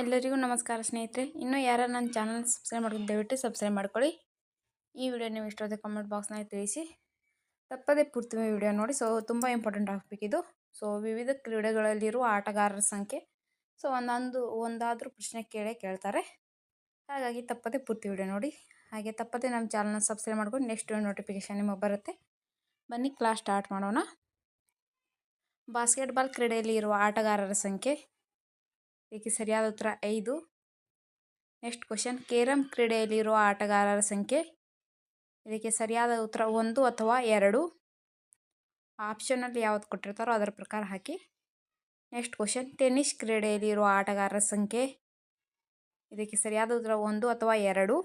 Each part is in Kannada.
ಎಲ್ಲರಿಗೂ ನಮಸ್ಕಾರ ಸ್ನೇಹಿತರೆ. ಇನ್ನೂ ಯಾರು ನನ್ನ ಚಾನಲ್ ಸಬ್ಸ್ಕ್ರೈಬ್ ಮಾಡ್ಕೊಂಡು ದಯವಿಟ್ಟು ಸಬ್ಸ್ಕ್ರೈಬ್ ಮಾಡ್ಕೊಳ್ಳಿ. ಈ ವಿಡಿಯೋ ನೀವು ಇಷ್ಟವಾದ ಕಮೆಂಟ್ ಬಾಕ್ಸ್ನಲ್ಲಿ ತಿಳಿಸಿ. ತಪ್ಪದೇ ಪೂರ್ತಿ ವಿಡಿಯೋ ನೋಡಿ. ಸೊ ತುಂಬ ಇಂಪಾರ್ಟೆಂಟ್ ಟಾಪಿಕ್ ಇದು. ಸೊ ವಿವಿಧ ಕ್ರೀಡೆಗಳಲ್ಲಿರುವ ಆಟಗಾರರ ಸಂಖ್ಯೆ. ಸೊ ಒಂದೊಂದು, ಒಂದಾದರೂ ಪ್ರಶ್ನೆ ಕೇಳೇ ಕೇಳ್ತಾರೆ. ಹಾಗಾಗಿ ತಪ್ಪದೇ ಪೂರ್ತಿ ವಿಡಿಯೋ ನೋಡಿ. ಹಾಗೆ ತಪ್ಪದೇ ನಮ್ಮ ಚಾನಲ್ನ ಸಬ್ಸ್ಕ್ರೈಬ್ ಮಾಡ್ಕೊಂಡು ನೆಕ್ಸ್ಟ್ ನೋಟಿಫಿಕೇಶನ್ ನಿಮಗೆ ಬರುತ್ತೆ. ಬನ್ನಿ ಕ್ಲಾಸ್ ಸ್ಟಾರ್ಟ್ ಮಾಡೋಣ. ಬಾಸ್ಕೆಟ್ಬಾಲ್ ಕ್ರೀಡೆಯಲ್ಲಿ ಇರುವ ಆಟಗಾರರ ಸಂಖ್ಯೆ. ಇದಕ್ಕೆ ಸರಿಯಾದ ಉತ್ತರ ಐದು. ನೆಕ್ಸ್ಟ್ ಕ್ವಶನ್, ಕೇರಂ ಕ್ರೀಡೆಯಲ್ಲಿರುವ ಆಟಗಾರರ ಸಂಖ್ಯೆ? ಇದಕ್ಕೆ ಸರಿಯಾದ ಉತ್ತರ ಒಂದು ಅಥವಾ ಎರಡು. ಆಪ್ಷನಲ್ಲಿ ಯಾವ್ದು ಕೊಟ್ಟಿರ್ತಾರೋ ಅದರ ಪ್ರಕಾರ ಹಾಕಿ. ನೆಕ್ಸ್ಟ್ ಕ್ವಶನ್ ಟೆನ್ನಿಸ್ ಕ್ರೀಡೆಯಲ್ಲಿರುವ ಆಟಗಾರರ ಸಂಖ್ಯೆ? ಇದಕ್ಕೆ ಸರಿಯಾದ ಉತ್ತರ ಒಂದು ಅಥವಾ ಎರಡು.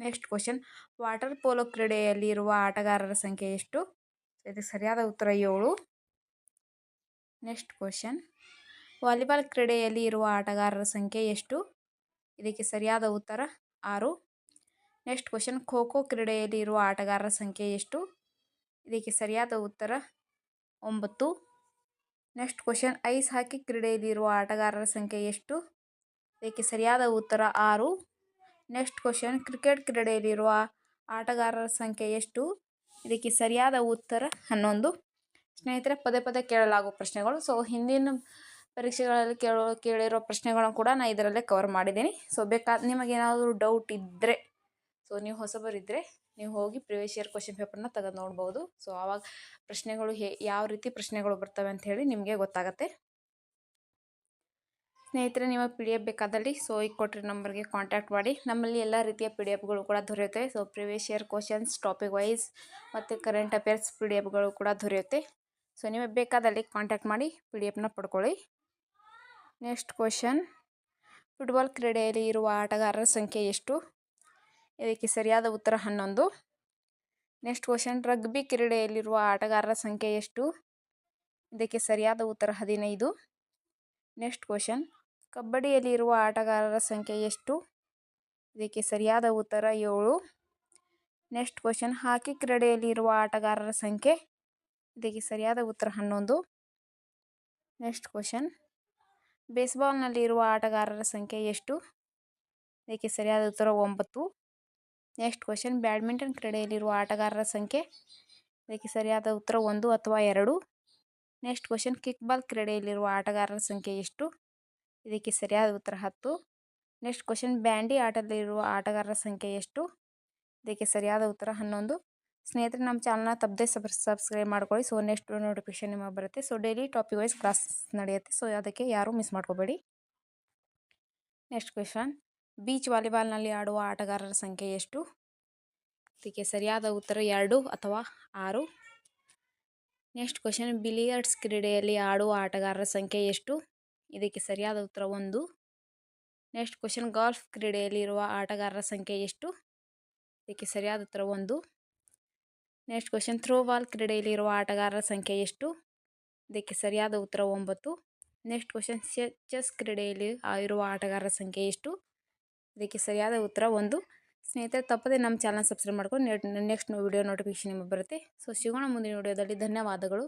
ನೆಕ್ಸ್ಟ್ ಕ್ವಶನ್, ವಾಟರ್ ಪೋಲೋ ಕ್ರೀಡೆಯಲ್ಲಿರುವ ಆಟಗಾರರ ಸಂಖ್ಯೆ ಎಷ್ಟು? ಇದಕ್ಕೆ ಸರಿಯಾದ ಉತ್ತರ ಏಳು. ನೆಕ್ಸ್ಟ್ ಕ್ವಶನ್ ವಾಲಿಬಾಲ್ ಕ್ರೀಡೆಯಲ್ಲಿ ಇರುವ ಆಟಗಾರರ ಸಂಖ್ಯೆ ಎಷ್ಟು? ಇದಕ್ಕೆ ಸರಿಯಾದ ಉತ್ತರ, ಆರು. ನೆಕ್ಸ್ಟ್ ಕ್ವಶನ್, ಖೋ ಖೋ ಕ್ರೀಡೆಯಲ್ಲಿ ಇರುವ ಆಟಗಾರರ ಸಂಖ್ಯೆ ಎಷ್ಟು? ಇದಕ್ಕೆ ಸರಿಯಾದ ಉತ್ತರ, ಒಂಬತ್ತು. ನೆಕ್ಸ್ಟ್ ಕ್ವಶನ್, ಐಸ್ ಹಾಕಿ ಕ್ರೀಡೆಯಲ್ಲಿ ಇರುವ ಆಟಗಾರರ ಸಂಖ್ಯೆ ಎಷ್ಟು? ಇದಕ್ಕೆ ಸರಿಯಾದ ಉತ್ತರ, ಆರು. ನೆಕ್ಸ್ಟ್ ಕ್ವಶನ್, ಕ್ರಿಕೆಟ್ ಕ್ರೀಡೆಯಲ್ಲಿರುವ ಆಟಗಾರರ ಸಂಖ್ಯೆ ಎಷ್ಟು? ಇದಕ್ಕೆ ಸರಿಯಾದ ಉತ್ತರ, ಹನ್ನೊಂದು. ಸ್ನೇಹಿತರೆ, ಪದೇ ಪದೇ ಕೇಳಲಾಗುವ ಪ್ರಶ್ನೆಗಳು. ಸೊ ಹಿಂದಿನ ಪರೀಕ್ಷೆಗಳಲ್ಲಿ ಕೇಳೋ, ಕೇಳಿರೋ ಪ್ರಶ್ನೆಗಳನ್ನು ಕೂಡ ನಾನು ಇದರಲ್ಲೇ ಕವರ್ ಮಾಡಿದ್ದೀನಿ. ಸೊ ಬೇಕಾದ ನಿಮಗೇನಾದರೂ ಡೌಟ್ ಇದ್ದರೆ ಸೊ ನೀವು ಹೊಸಬರಿದ್ದರೆ ನೀವು ಹೋಗಿ ಪ್ರಿವಿಯಸ್ ಇಯರ್ ಕ್ವಶನ್ ಪೇಪರ್ನ ತೆಗೆದು ನೋಡ್ಬೋದು. ಸೊ ಆವಾಗ ಪ್ರಶ್ನೆಗಳು ಹೇ, ಯಾವ ರೀತಿ ಪ್ರಶ್ನೆಗಳು ಬರ್ತವೆ ಅಂತ ಹೇಳಿ ನಿಮಗೆ ಗೊತ್ತಾಗುತ್ತೆ. ಸ್ನೇಹಿತರೆ, ನಿಮಗೆ ಪಿ ಡಿ ಎಫ್ ಬೇಕಾದಲ್ಲಿ ಸೊ ಈಗ ಕೊಟ್ಟಿರೋ ನಂಬರ್ಗೆ ಕಾಂಟ್ಯಾಕ್ಟ್ ಮಾಡಿ. ನಮ್ಮಲ್ಲಿ ಎಲ್ಲ ರೀತಿಯ ಪಿ ಡಿ ಎಫ್ಗಳು ಕೂಡ ದೊರೆಯುತ್ತವೆ. So previous year questions topic wise ಮತ್ತು ಕರೆಂಟ್ ಅಫೇರ್ಸ್ ಪಿ ಡಿ ಎಫ್ಗಳು ಕೂಡ ದೊರೆಯುತ್ತೆ. ಸೊ ನಿಮಗೆ ಬೇಕಾದಲ್ಲಿ ಕಾಂಟ್ಯಾಕ್ಟ್ ಮಾಡಿ ಪಿ ಡಿ ಎಫ್ನ ಪಡ್ಕೊಳ್ಳಿ. ನೆಕ್ಸ್ಟ್ ಕ್ವಶನ್ ಫುಟ್ಬಾಲ್ ಕ್ರೀಡೆಯಲ್ಲಿ ಇರುವ ಆಟಗಾರರ ಸಂಖ್ಯೆ ಎಷ್ಟು? ಇದಕ್ಕೆ ಸರಿಯಾದ ಉತ್ತರ ಹನ್ನೊಂದು. ನೆಕ್ಸ್ಟ್ ಕ್ವಶನ್ ರಗ್ಬಿ ಕ್ರೀಡೆಯಲ್ಲಿರುವ ಆಟಗಾರರ ಸಂಖ್ಯೆ ಎಷ್ಟು? ಇದಕ್ಕೆ ಸರಿಯಾದ ಉತ್ತರ ಹದಿನೈದು. ನೆಕ್ಸ್ಟ್ ಕ್ವಶನ್ ಕಬಡ್ಡಿಯಲ್ಲಿ ಇರುವ ಆಟಗಾರರ ಸಂಖ್ಯೆ ಎಷ್ಟು? ಇದಕ್ಕೆ ಸರಿಯಾದ ಉತ್ತರ ಏಳು. ನೆಕ್ಸ್ಟ್ ಕ್ವಶನ್ ಹಾಕಿ ಕ್ರೀಡೆಯಲ್ಲಿ ಇರುವ ಆಟಗಾರರ ಸಂಖ್ಯೆ? ಇದಕ್ಕೆ ಸರಿಯಾದ ಉತ್ತರ ಹನ್ನೊಂದು. ನೆಕ್ಸ್ಟ್ ಕ್ವಶನ್ ಬೇಸ್ಬಾಲ್ನಲ್ಲಿ ಇರುವ ಆಟಗಾರರ ಸಂಖ್ಯೆ ಎಷ್ಟು? ಇದಕ್ಕೆ ಸರಿಯಾದ ಉತ್ತರ ಒಂಬತ್ತು. ನೆಕ್ಸ್ಟ್ ಕ್ವಶನ್, ಬ್ಯಾಡ್ಮಿಂಟನ್ ಕ್ರೀಡೆಯಲ್ಲಿರುವ ಆಟಗಾರರ ಸಂಖ್ಯೆ ಇದಕ್ಕೆ ಸರಿಯಾದ ಉತ್ತರ ಒಂದು ಅಥವಾ ಎರಡು? ನೆಕ್ಸ್ಟ್ ಕ್ವಶನ್, ಕಿಕ್ಬಾಲ್ ಕ್ರೀಡೆಯಲ್ಲಿರುವ ಆಟಗಾರರ ಸಂಖ್ಯೆ ಎಷ್ಟು? ಇದಕ್ಕೆ ಸರಿಯಾದ ಉತ್ತರ ಹತ್ತು. ನೆಕ್ಸ್ಟ್ ಕ್ವಶನ್, ಬ್ಯಾಂಡಿ ಆಟದಲ್ಲಿರುವ ಆಟಗಾರರ ಸಂಖ್ಯೆ ಎಷ್ಟು? ಇದಕ್ಕೆ ಸರಿಯಾದ ಉತ್ತರ ಹನ್ನೊಂದು. ಸ್ನೇಹಿತರೆ, ನಮ್ಮ ಚಾನಲ್ನ ತಪ್ಪದೆ ಸಬ್ ಸಬ್ಸ್ಕ್ರೈಬ್ ಮಾಡ್ಕೊಳ್ಳಿ. ಸೊ ನೆಕ್ಸ್ಟ್ ನೋಟಿಫಿಕೇಶನ್ ನಿಮಗೆ ಬರುತ್ತೆ. So daily topic wise class ನಡೆಯುತ್ತೆ. ಸೊ ಅದಕ್ಕೆ ಯಾರೂ ಮಿಸ್ ಮಾಡ್ಕೋಬೇಡಿ. ನೆಕ್ಸ್ಟ್ ಕ್ವೆಶನ್ ಬೀಚ್ ವಾಲಿಬಾಲ್ನಲ್ಲಿ ಆಡುವ ಆಟಗಾರರ ಸಂಖ್ಯೆ ಎಷ್ಟು? ಇದಕ್ಕೆ ಸರಿಯಾದ ಉತ್ತರ ಎರಡು ಅಥವಾ ಆರು. ನೆಕ್ಸ್ಟ್ ಕ್ವೆಶನ್ ಬಿಲಿಯರ್ಡ್ಸ್ ಕ್ರೀಡೆಯಲ್ಲಿ ಆಡುವ ಆಟಗಾರರ ಸಂಖ್ಯೆ ಎಷ್ಟು? ಇದಕ್ಕೆ ಸರಿಯಾದ ಉತ್ತರ ಒಂದು. ನೆಕ್ಸ್ಟ್ ಕ್ವೆಶನ್ ಗಾಲ್ಫ್ ಕ್ರೀಡೆಯಲ್ಲಿ ಇರುವ ಆಟಗಾರರ ಸಂಖ್ಯೆ ಎಷ್ಟು? ಇದಕ್ಕೆ ಸರಿಯಾದ ಉತ್ತರ ಒಂದು. ನೆಕ್ಸ್ಟ್ ಕ್ವಶನ್ ಥ್ರೋ ಬಾಲ್ ಕ್ರೀಡೆಯಲ್ಲಿರುವ ಆಟಗಾರರ ಸಂಖ್ಯೆ ಎಷ್ಟು? ಇದಕ್ಕೆ ಸರಿಯಾದ ಉತ್ತರ ಒಂಬತ್ತು. ನೆಕ್ಸ್ಟ್ ಕ್ವಶನ್ ಚೆಸ್ ಕ್ರೀಡೆಯಲ್ಲಿ ಇರುವ ಆಟಗಾರರ ಸಂಖ್ಯೆ ಎಷ್ಟು? ಇದಕ್ಕೆ ಸರಿಯಾದ ಉತ್ತರ ಒಂದು. ಸ್ನೇಹಿತರೆ, ತಪ್ಪದೆ ನಮ್ಮ ಚಾನಲ್ ಸಬ್ಸ್ಕ್ರೈಬ್ ಮಾಡ್ಕೊಂಡು ನೆಕ್ಸ್ಟ್ ವಿಡಿಯೋ ನೋಟಿಫಿಕೇಶನ್ ನಿಮಗೆ ಬರುತ್ತೆ. ಸೊ ಸಿಗೋಣ ಮುಂದಿನ ವಿಡಿಯೋದಲ್ಲಿ ಧನ್ಯವಾದಗಳು.